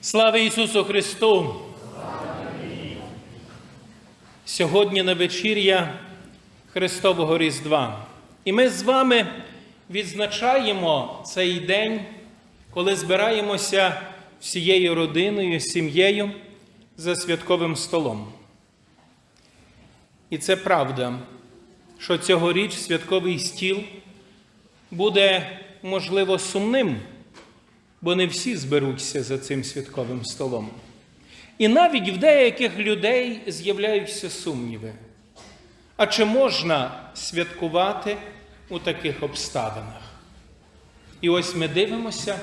Слава Ісусу Христу! Сьогодні на вечір'я Христового Різдва. І ми з вами відзначаємо цей день, коли збираємося всією родиною, сім'єю за святковим столом. І це правда, що цьогоріч святковий стіл буде, можливо, сумним, бо не всі зберуться за цим святковим столом. І навіть в деяких людей з'являються сумніви. А чи можна святкувати у таких обставинах? І ось ми дивимося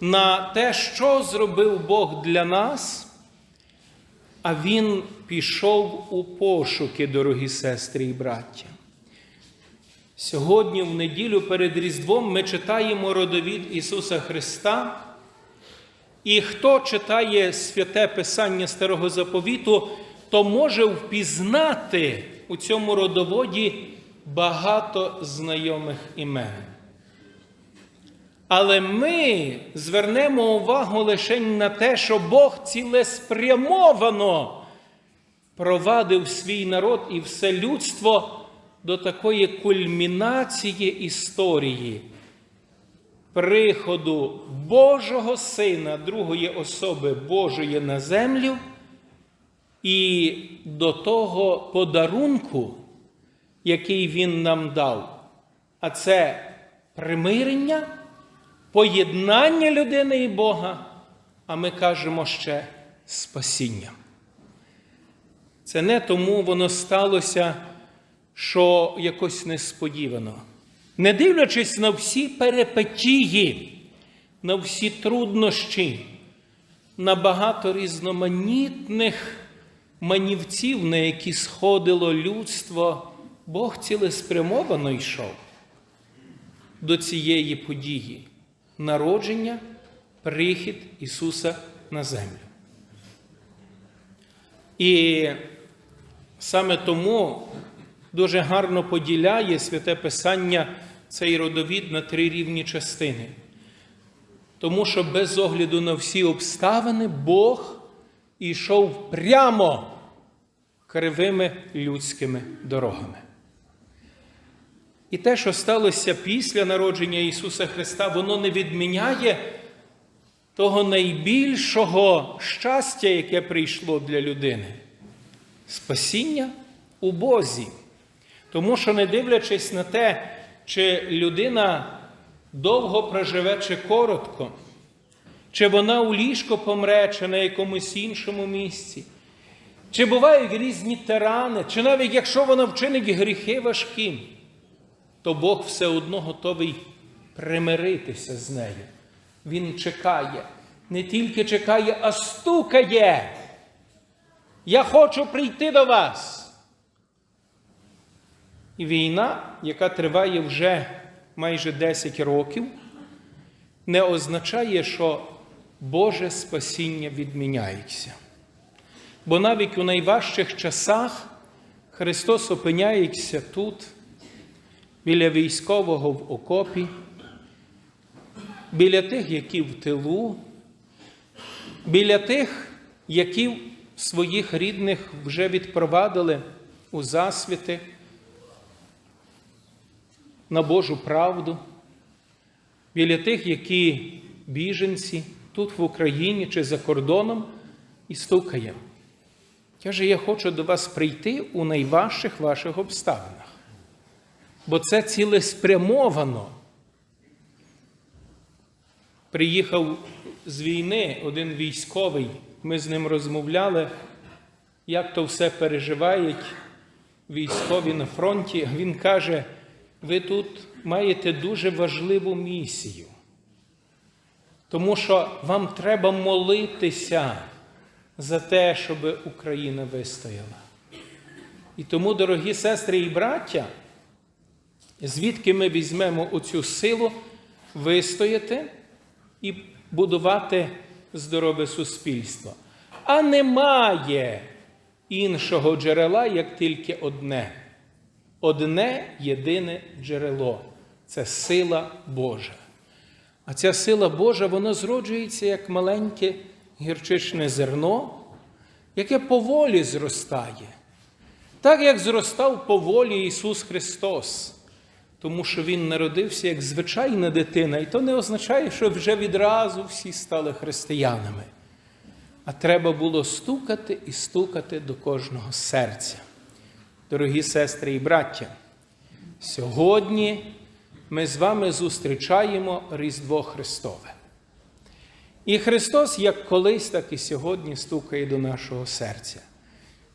на те, що зробив Бог для нас, а Він пішов у пошуки, дорогі сестри і браття. Сьогодні, в неділю перед Різдвом, ми читаємо родовід Ісуса Христа. І хто читає святе Писання Старого Заповіту, то може впізнати у цьому родоводі багато знайомих імен. Але ми звернемо увагу лише на те, що Бог цілеспрямовано провадив свій народ і все людство до такої кульмінації історії приходу Божого Сина, другої особи Божої на землю, і до того подарунку, який Він нам дав. А це примирення, поєднання людини і Бога, а ми кажемо ще спасіння. Це не тому воно сталося, що якось несподівано. Не дивлячись на всі перипетії, на всі труднощі, на багато різноманітних манівців, на які сходило людство, Бог цілеспрямовано йшов до цієї події народження, прихід Ісуса на землю. І саме тому дуже гарно поділяє святе Писання цей родовід на три рівні частини. Тому що без огляду на всі обставини Бог ішов прямо кривими людськими дорогами. І те, що сталося після народження Ісуса Христа, воно не відміняє того найбільшого щастя, яке прийшло для людини спасіння у Бозі. Тому що, не дивлячись на те, чи людина довго проживе, чи коротко, чи вона у ліжко помре, чи на якомусь іншому місці, чи бувають різні тирани, чи навіть якщо вона вчинить гріхи важкі, то Бог все одно готовий примиритися з нею. Він чекає, не тільки чекає, а стукає. Я хочу прийти до вас. І війна, яка триває вже майже 10 років, не означає, що Боже спасіння відміняється. Бо навіть у найважчих часах Христос опиняється тут, біля військового в окопі, біля тих, які в тилу, біля тих, які своїх рідних вже відпровадили у засвіти на Божу правду, біля тих, які біженці тут в Україні чи за кордоном, і стукає. Каже, я хочу до вас прийти у найважчих ваших обставинах. Бо це цілеспрямовано. Приїхав з війни один військовий, ми з ним розмовляли, як то все переживають військові на фронті. Він каже, ви тут маєте дуже важливу місію, тому що вам треба молитися за те, щоб Україна вистояла. І тому, дорогі сестри і браття, звідки ми візьмемо оцю силу вистояти і будувати здорове суспільство? А немає іншого джерела, як тільки одне одне єдине джерело це сила Божа. А ця сила Божа, вона зроджується як маленьке гірчичне зерно, яке поволі зростає, так як зростав поволі Ісус Христос, тому що Він народився як звичайна дитина, і то не означає, що вже відразу всі стали християнами. А треба було стукати і стукати до кожного серця. Дорогі сестри і браття, сьогодні ми з вами зустрічаємо Різдво Христове. І Христос як колись, так і сьогодні стукає до нашого серця.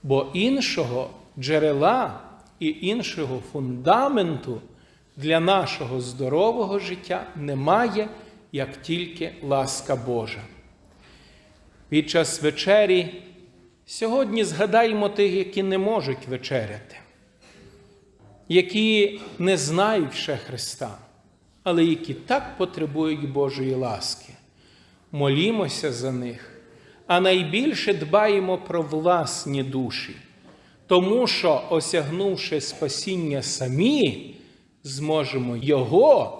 Бо іншого джерела і іншого фундаменту для нашого здорового життя немає, як тільки ласка Божа. Під час вечері сьогодні згадаємо тих, які не можуть вечеряти, які не знають ще Христа, але які так потребують Божої ласки. Молімося за них, а найбільше дбаємо про власні душі, тому що, осягнувши спасіння самі, зможемо Його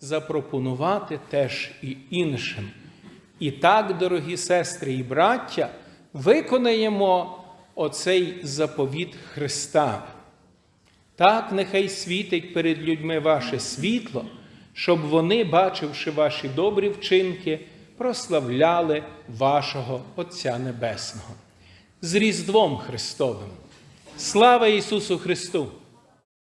запропонувати теж і іншим. І так, дорогі сестри і браття, виконаємо оцей заповіт Христа. Так, нехай світить перед людьми ваше світло, щоб вони, бачивши ваші добрі вчинки, прославляли вашого Отця Небесного. З Різдвом Христовим. Слава Ісусу Христу!